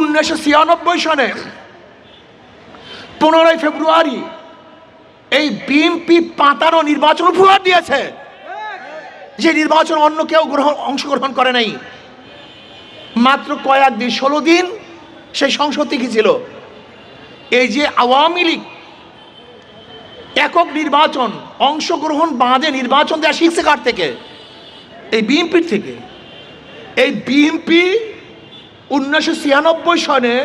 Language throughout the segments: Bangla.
উনিশশো ছিয়ানব্বই সনে পনেরোই ফেব্রুয়ারি এই বিএনপি পাতানো নির্বাচন উপহার দিয়েছে। যে নির্বাচন অন্য কেউ গ্রহণ অংশগ্রহণ করে নাই। মাত্র কয়েকদিন ষোলো দিন সেই সংসদ থেকে ছিল? এই যে আওয়ামী লীগ একক নির্বাচন, অংশগ্রহণ বাঁধে নির্বাচন দেওয়া শিখছে কার থেকে? এই বিএনপির থেকে। এই বিএনপি উনিশশো ছিয়ানব্বই সনে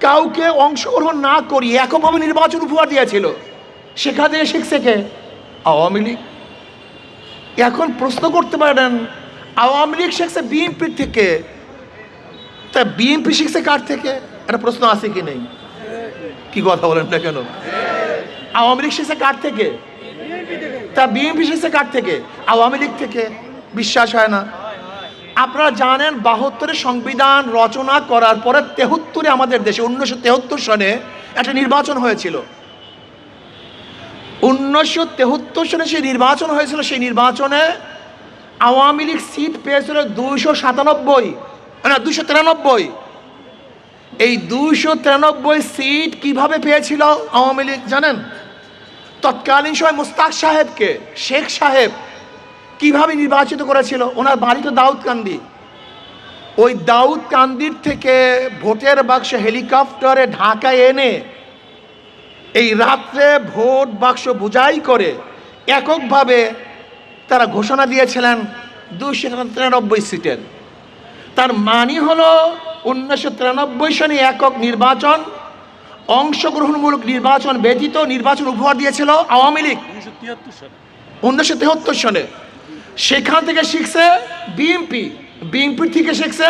কাউকে অংশগ্রহণ না করি এককভাবে নির্বাচন উপহার দিয়েছিল। সেখান শিখছে কে আওয়ামী লীগ। এখন প্রশ্ন করতে পারেন, আওয়ামী লীগ শিখছে বিএনপির থেকে, তা বিএনপি শিখছে কার থেকে? একটা প্রশ্ন আছে কি নেই? কি কথা বলেন না কেন? আওয়ামী লীগ শিখছে কার থেকে? তা বিএনপি শিখছে কার থেকে? আওয়ামী লীগ থেকে? বিশ্বাস হয় না। আপনারা জানেন বাহাত্তরে সংবিধান রচনা করার পরে তেহত্তরে আমাদের দেশে, উনিশশো তেহত্তর সনে একটা নির্বাচন হয়েছিল। উনিশশো তেহত্তর সনে সেই নির্বাচন হয়েছিল, সেই নির্বাচনে আওয়ামী লীগ সিট পেয়েছিল দুইশো সাতানব্বই, না দুশো তিরানব্বই। এই দুইশো তিরানব্বই সিট কীভাবে পেয়েছিল আওয়ামী লীগ জানেন? তৎকালীন সময় মুস্তাক সাহেবকে, শেখ সাহেব কীভাবে নির্বাচিত করেছিল? ওনার বাড়ি তো দাউদ কান্দি। ওই দাউদ কান্দির থেকে ভোটের বাক্স হেলিকপ্টারে ঢাকায় এনে এই রাত্রে ভোট বাক্স বোঝাই করে এককভাবে তারা ঘোষণা দিয়েছিলেন দুশো তিরানব্বই সিটের। তার মানে হলো উনিশশো তিরানব্বই সনে একক নির্বাচন অংশগ্রহণমূলক নির্বাচন ব্যতীত নির্বাচন উপহার দিয়েছিল আওয়ামী লীগ। উনিশশো তিয়াত্তর সালে। উনিশশো তেহত্তর সনে সেখান থেকে শিখছে বিএনপি বিএনপি থেকে শিখছে,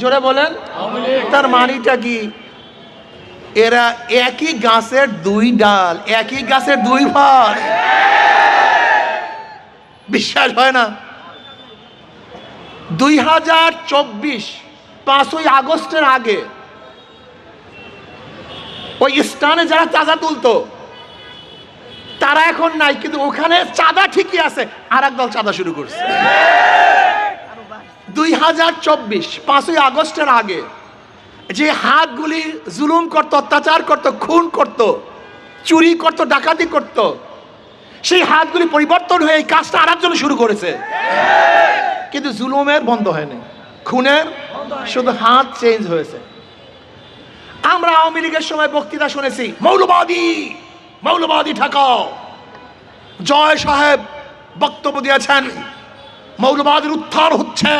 জোরে বলেন, তার মানিটা কি? এরা একই গাছের দুই ডাল, একই গাছের দুই ভার বিশ্বাস হয় না? দুই হাজার চব্বিশ, পাঁচই আগস্টের আগে, ওই স্থানে যারা চাঁদা তুলতো তারা এখন নাই, কিন্তু ওখানে চাঁদা ঠিকই আছে। আর দল চাঁদা শুরু করছে। দুই হাজার চব্বিশ, পাঁচই আগস্টের আগে যে হাতগুলি জুলুম করত, অত্যাচার করত, খুন করত, চুরি করত, ডাকাতি করত, সেই হাতগুলি পরিবর্তন হয়ে এই কাজটা আর একজন শুরু করেছে। কিন্তু জুলুমের বন্ধ হয়নি, খুনের শুধু হাত চেঞ্জ হয়েছে। আমরা আওয়ামী লীগের সময় বক্তৃতা শুনেছি, মৌলবাদী। মৌলবাদী ঠেকাও। জয় সাহেব বক্তব্য দিয়েছেন, মৌলবাদের উত্থান হচ্ছে,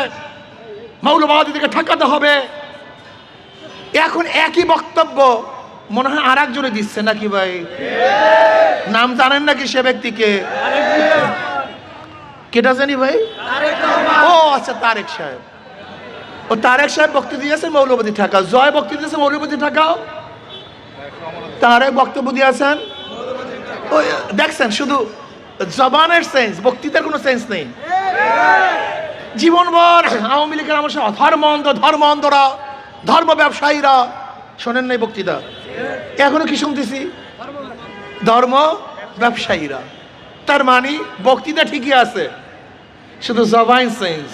মৌলবাদীদেরকে ঠেকাতে হবে। এখন একই বক্তব্য মনে হয় আর একজনে দিচ্ছে নাকি ভাই? নাম জানেন নাকি সে ব্যক্তিকে? কেটা জানি ভাই? ও আচ্ছা তারেক সাহেব। ও, তারেক সাহেব বক্তব্য দিয়েছে মৌলবাদী ঠেকাও। জয় বক্তব্য দিয়েছে মৌলবাদী ঠেকাও। তারেক বক্তব্য দিয়েছেন দেখছেন, শুধু জবানের সেন্স বক্তৃতার কোনো সেন্স নেই। জীবনভর আওয়ামী লীগের আমার সাথে ধর্ম অন্ধ ধর্ম অন্ধরা ধর্ম ব্যবসায়ীরা, শোনেন নাই বক্তৃতা। এখনও কি শুনতেছি? ধর্ম ব্যবসায়ীরা। তার মানে বক্তৃতা ঠিকই আছে, শুধু জবাইন সেন্স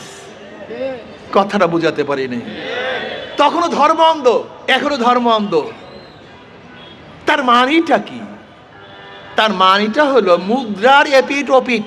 কথাটা বুঝাতে পারিনি। তখনও ধর্ম অন্ধ এখনও ধর্ম অন্ধ তার মানিটা কি? তার মানিটা হলো মুদ্রার এপিট ওপিট